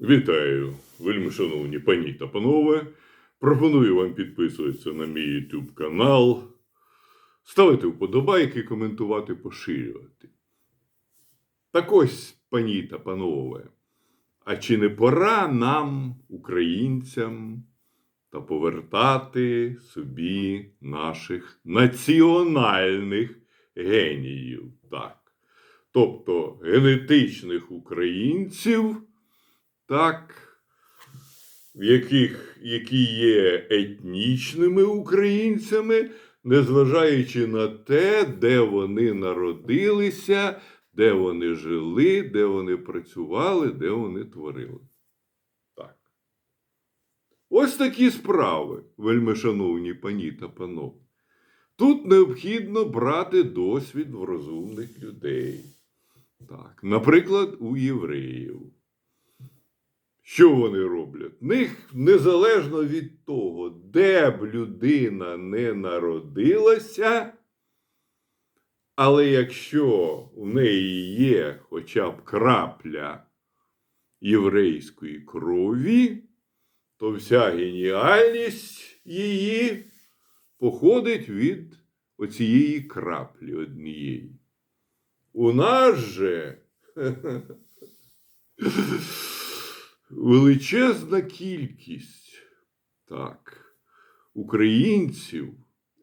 Вітаю, вельми шановні пані та панове. Пропоную вам підписуватися на мій YouTube канал, ставити вподобайки, коментувати, поширювати. Так ось, пані та панове, а чи не пора нам, українцям, та повертати собі наших національних геніїв? Так. Тобто генетичних українців так, яких, які є етнічними українцями, незважаючи на те, де вони народилися, де вони жили, де вони працювали, де вони творили. Так. Ось такі справи, вельмишановні пані та панове. Тут необхідно брати досвід в розумних людей. Так, наприклад, у євреїв. Що вони роблять? Них незалежно від того, де б людина не народилася, але якщо в неї є хоча б крапля єврейської крові, то вся геніальність її походить від оцієї краплі однієї. У нас же величезна кількість так, українців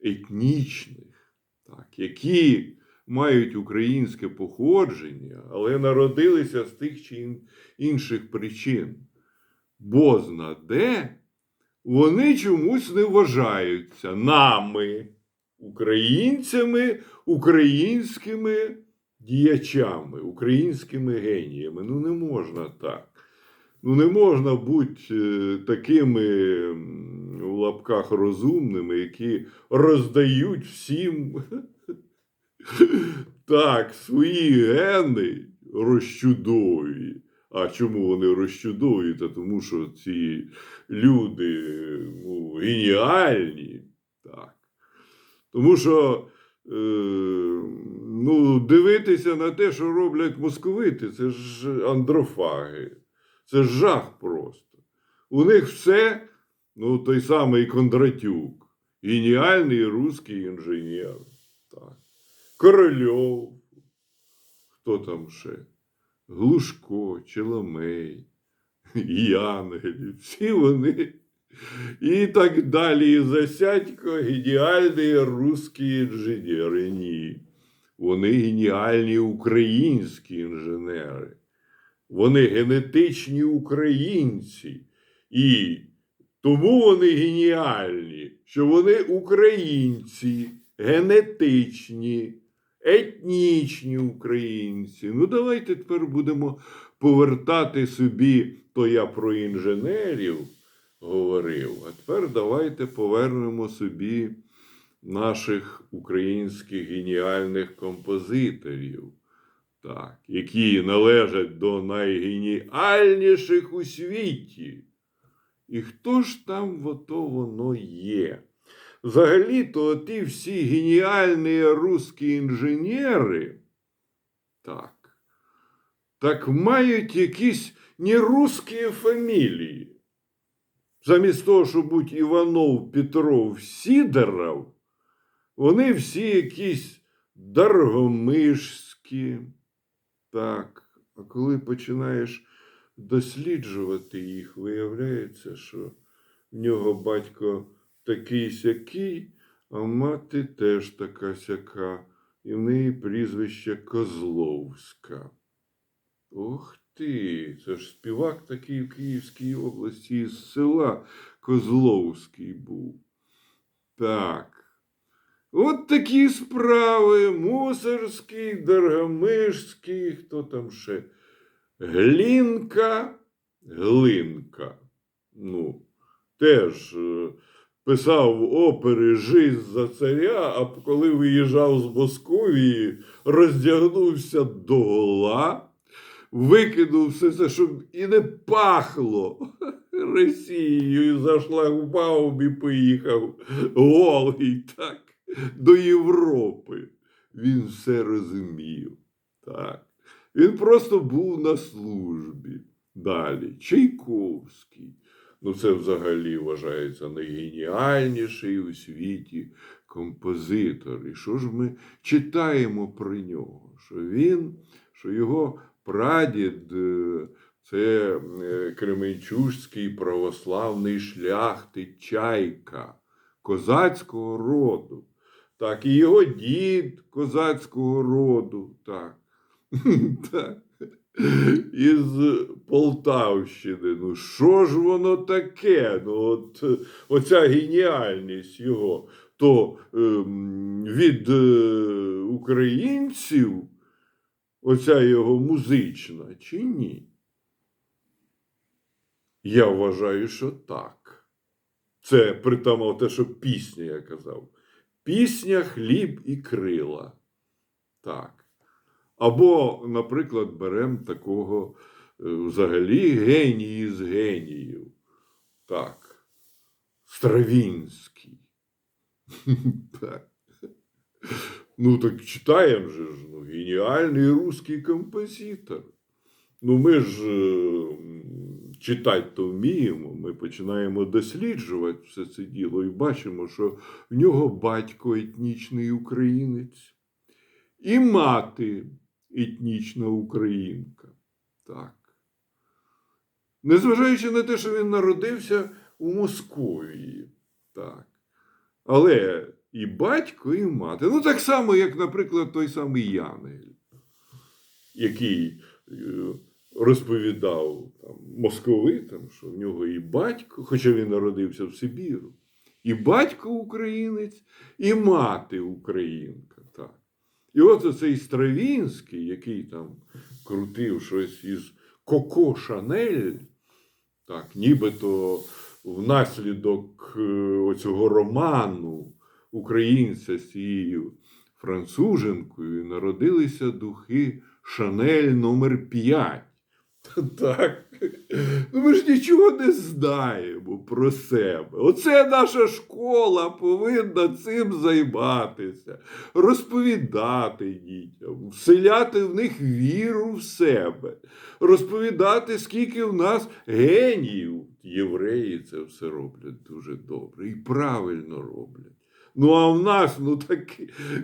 етнічних, так, які мають українське походження, але народилися з тих чи інших причин. Бозна де, вони чомусь не вважаються нами, українцями, українськими діячами, українськими геніями. Ну, не можна так. Ну, не можна бути е, такими в лапках розумними, які роздають всім так, свої гени розчудові. А чому вони розчудові? Та тому що ці люди ну, геніальні. Так. Тому що е, ну, дивитися на те, що роблять московити, це ж андрофаги. Це жах просто. У них все, ну, той самий Кондратюк, геніальний русський інженер. Так. Корольов, хто там ще? Глушко, Челомей, Янгелів, всі вони. І так далі. І Засядько геніальні русські інженери. Ні. Вони геніальні українські інженери. Вони генетичні українці. І тому вони геніальні, що вони українці, генетичні, етнічні українці. Ну, давайте тепер будемо повертати собі, то я про інженерів говорив. А тепер давайте повернемо собі наших українських геніальних композиторів так, які належать до найгеніальніших у світі. І хто ж там ото воно є? Взагалі-то ті всі геніальні русські інженери, так, так мають якісь нерусські фамілії. Замість того, щоб бути Іванов, Петров, Сідоров, вони всі якісь Даргомишські. Так, а коли починаєш досліджувати їх, виявляється, що в нього батько такий сякий, а мати теж така сяка, і в неї прізвище Козловська. Ох ти, це ж співак такий в Київській області із села Козловський був. Так. От такі справи. Мусорський, Даргомишський, хто там ще? Глінка, Глинка. Ну, теж е, писав опери Жизнь за царя, а коли виїжджав з Московії, роздягнувся догола, викинув все це, щоб і не пахло Росією, і за шлагбаум і поїхав голий так до Європи. Він все розумів. Так. Він просто був на службі. Далі Чайковський. Ну, це взагалі вважається найгеніальніший у світі композитор. І що ж ми читаємо про нього? Що він, що його прадід е, це е, Кременчужський православний шляхтич Чайка козацького роду. Так, і його дід козацького роду. Так. Із Полтавщини. Ну, що ж воно таке? Ну, от, е, оця геніальність його, то ем, від е, українців, оця його музична, чи ні? Я вважаю, що так. Це притамав те, що пісня, я казав. Пісня, хліб і крила. Так. Або, наприклад, беремо такого е, взагалі генії з геніїв. Так. Стравінський. Так. Ну, так читаємо же ж, ну, геніальний русський композитор. Ну, ми ж е, читати то вміємо, ми починаємо досліджувати все це діло і бачимо, що в нього батько етнічний українець і мати етнічна українка. Так. Незважаючи на те, що він народився у Московії. Так. Але і батько, і мати. Ну, так само, як, наприклад, той самий Янгель, який е, розповідав там, московитам, що в нього і батько, хоча він народився в Сибіру, і батько українець, і мати українка. Так. І от оцей Стравінський, який там крутив щось із Коко Шанель, так, нібито внаслідок е, оцього роману українця з цією француженкою народилися духи Шанель номер 5. Так. Ну, ми ж нічого не знаємо про себе. Оце наша школа повинна цим займатися, розповідати дітям, вселяти в них віру в себе, розповідати, скільки в нас геніїв. Євреї це все роблять дуже добре і правильно роблять. Ну, а в нас, ну так,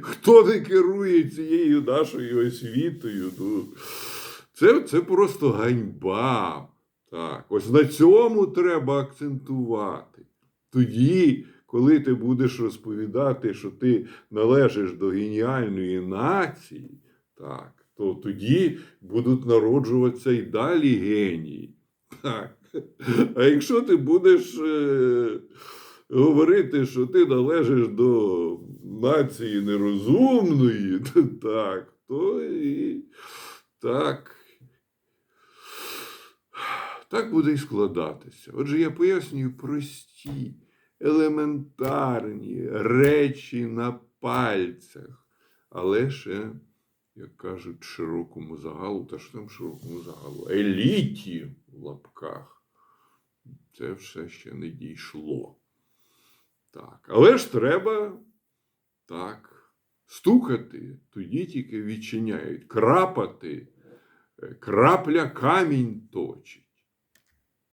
хто не керує цією нашою освітою? Ну, це, це просто ганьба. Так, ось на цьому треба акцентувати. Тоді, коли ти будеш розповідати, що ти належиш до геніальної нації, так, то тоді будуть народжуватися і далі генії. Так. А якщо ти будеш е, говорити, що ти належиш до нації нерозумної, так, то і так. Так буде і складатися. Отже, я пояснюю прості, елементарні речі на пальцях, але ще, як кажуть, широкому загалу, та що там широкому загалу, еліті в лапках. Це все ще не дійшло. Так. Але ж треба так, стукати, тоді тільки відчиняють, крапати, е, крапля камінь точить.